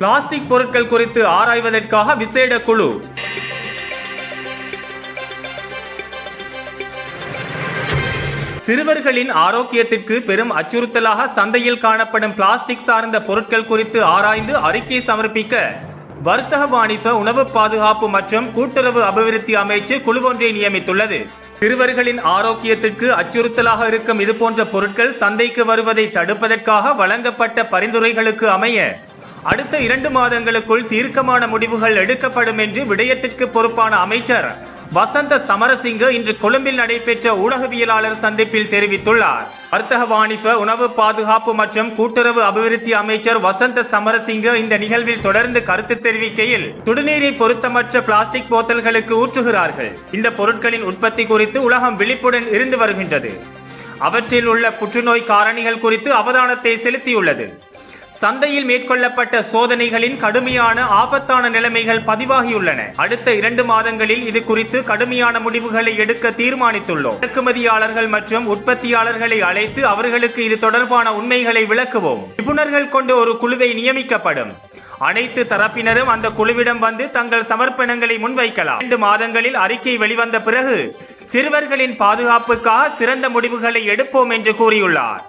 Plastic பொருட்கள் குறித்து ஆராய்வதற்காக விசேட குழு. சிறுவர்களின் ஆரோக்கியத்திற்கு பெரும் அச்சுறுத்தலாக சந்தையில் காணப்படும் பிளாஸ்டிக் சார்ந்த பொருட்கள் குறித்து ஆராய்ந்து அறிக்கை சமர்ப்பிக்க வர்த்தக வாணிப உணவு பாதுகாப்பு மற்றும் கூட்டுறவு அபிவிருத்தி அமைச்சு குழுவொன்றை நியமித்துள்ளது. சிறுவர்களின் ஆரோக்கியத்திற்கு அச்சுறுத்தலாக இருக்கும் இதுபோன்ற பொருட்கள் சந்தைக்கு வருவதை தடுப்பதற்காக வழங்கப்பட்ட பரிந்துரைகளுக்கு அமைய அடுத்த இரண்டு மாதங்களுக்குள் தீர்க்கமான முடிவுகள் எடுக்கப்படும் என்று விடயத்திற்கு பொறுப்பான அமைச்சர் வசந்த சமரசிங்க இன்று கொழும்பில் நடைபெற்ற ஊடகவியலாளர் சந்திப்பில் தெரிவித்துள்ளார். வர்த்தக வாணிப உணவு பாதுகாப்பு மற்றும் கூட்டுறவு அபிவிருத்தி அமைச்சர் வசந்த சமரசிங்க இந்த நிகழ்வில் தொடர்ந்து கருத்து தெரிவிக்கையில் சுடுநீரை பொருத்தமற்ற பிளாஸ்டிக் போத்தல்களுக்கு ஊற்றுகிறார்கள். இந்த பொருட்களின் உற்பத்தி குறித்து உலகம் விழிப்புடன் இருந்து வருகின்றது. அவற்றில் உள்ள புற்றுநோய் காரணிகள் குறித்து அவதானத்தை செலுத்தியுள்ளது. சந்தையில் மேற்கொள்ளப்பட்ட சோதனைகளின் கடுமையான ஆபத்தான நிலைமைகள் பதிவாகியுள்ளன. அடுத்த இரண்டு மாதங்களில் இது குறித்து கடுமையான முடிவுகளை எடுக்க தீர்மானித்துள்ளோம். இறக்குமதியாளர்கள் மற்றும் உற்பத்தியாளர்களை அழைத்து அவர்களுக்கு இது தொடர்பான உண்மைகளை விளக்குவோம். நிபுணர்கள் கொண்டு ஒரு குழுவை நியமிக்கப்படும். அனைத்து தரப்பினரும் அந்த குழுவிடம் வந்து தங்கள் சமர்ப்பணங்களை முன்வைக்கலாம். இரண்டு மாதங்களில் அறிக்கை வெளிவந்த பிறகு சிறுவர்களின் பாதுகாப்புக்காக சிறந்த முடிவுகளை எடுப்போம் என்று கூறியுள்ளார்.